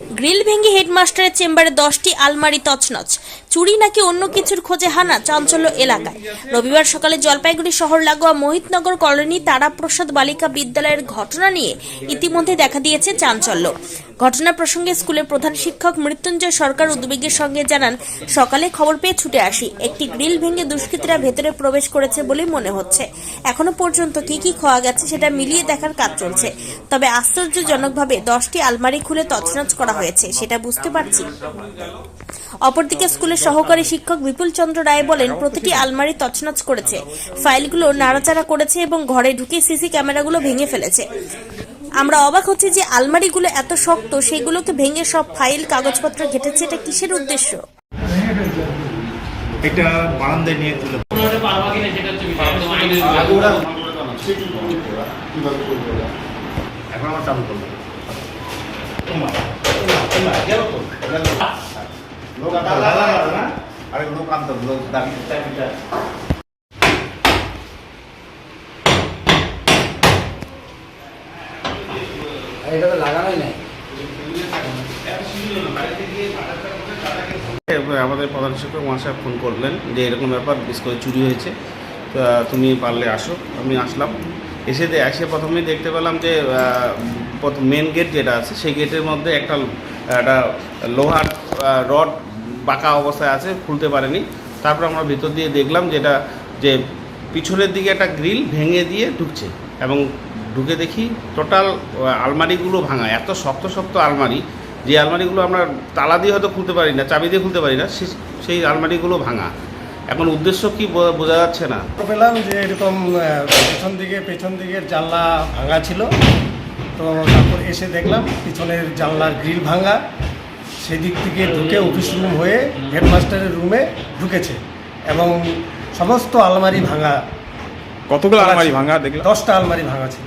Grill ভেঙে হেডমাস্টারের চেম্বারে দশটি আলমারি তছনছ। চুরি নাকি অন্য কিছুর খোঁজে হানা চাঞ্চল্য এলাকায়। রবিবার সকালে জলপাইগুড়ি শহর লাগোয়া মোহিতনগর কলোনি তারাপ্রসাদ বালিকা বিদ্যালয়ের ঘটনা নিয়ে ইতিমধ্যে দেখা দিয়েছে চাঞ্চল্য। ঘটনা প্রসঙ্গে স্কুলের প্রধান শিক্ষক মৃত্যুঞ্জয় সরকার উদ্বেগের সঙ্গে জানান, সকালে খবর পেয়ে ছুটে আসি। একটি গ্রিল ভেঙে দুষ্কৃতীরা ভেতরে প্রবেশ করেছে বলে মনে হচ্ছে। এখনও পর্যন্ত কি কি খোয়া গেছে সেটা মিলিয়ে দেখার কাজ চলছে। তবে আশ্চর্যজনকভাবে দশটি আলমারি খুলে তছনছ হয়েছে সেটা বুঝতে পারছি। অপরদিকে স্কুলের সহকারী শিক্ষক বিপুল চন্দ্র রায় বলেন প্রতিটি আলমারি তছনছ করেছে। ফাইলগুলো নাড়াচাড়া করেছে এবং ঘরে ঢুকে সিসি ক্যামেরাগুলো ভেঙে ফেলেছে। আমরা অবাক হচ্ছি যে আলমারিগুলো এত শক্ত সেগুলোকে ভেঙে সব ফাইল কাগজপত্র ঘেটেছে এটা কিসের উদ্দেশ্য? এটা বারান্দায় নিয়ে তুলে। এখন আমার চালু লোক আমাদের প্রধান শিক্ষক মহাশয় ফোন করলেন যে এরকম ব্যাপার স্কুলে চুরি হয়েছে। তুমি পারলে আসো। আমি আসলাম। এসে এসে প্রথমেই দেখতে পেলাম যে মেন গেট যেটা আছে, সেই গেটের মধ্যে একটা একটা লোহার রড বাঁকা অবস্থায় আছে, খুলতে পারেনি। তারপর আমরা ভিতর দিয়ে দেখলাম যেটা, যে পিছনের দিকে একটা গ্রিল ভেঙে দিয়ে ঢুকছে এবং ঢুকে দেখি টোটাল আলমারিগুলো ভাঙা, এত শক্ত শক্ত আলমারি, যে আলমারিগুলো আমরা তালা দিয়ে হয়তো খুলতে পারি না, চাবি দিয়ে খুলতে পারি না সেই আলমারিগুলো ভাঙা। এখন উদ্দেশ্য কি বোঝা- যাচ্ছে না? পেলাম যে এরকম পেছন দিকে, পেছন দিকের জানলা ভাঙা ছিল। তো তারপর এসে দেখলাম পিছনের জানলার গ্রিল ভাঙা। সেদিক থেকে ঢুকে অফিস রুম হয়ে হেডমাস্টারের রুমে ঢুকেছে এবং সমস্ত আলমারি ভাঙা। কতগুলো আলমারি ভাঙা দেখলাম? দশটা আলমারি ভাঙা ছিল।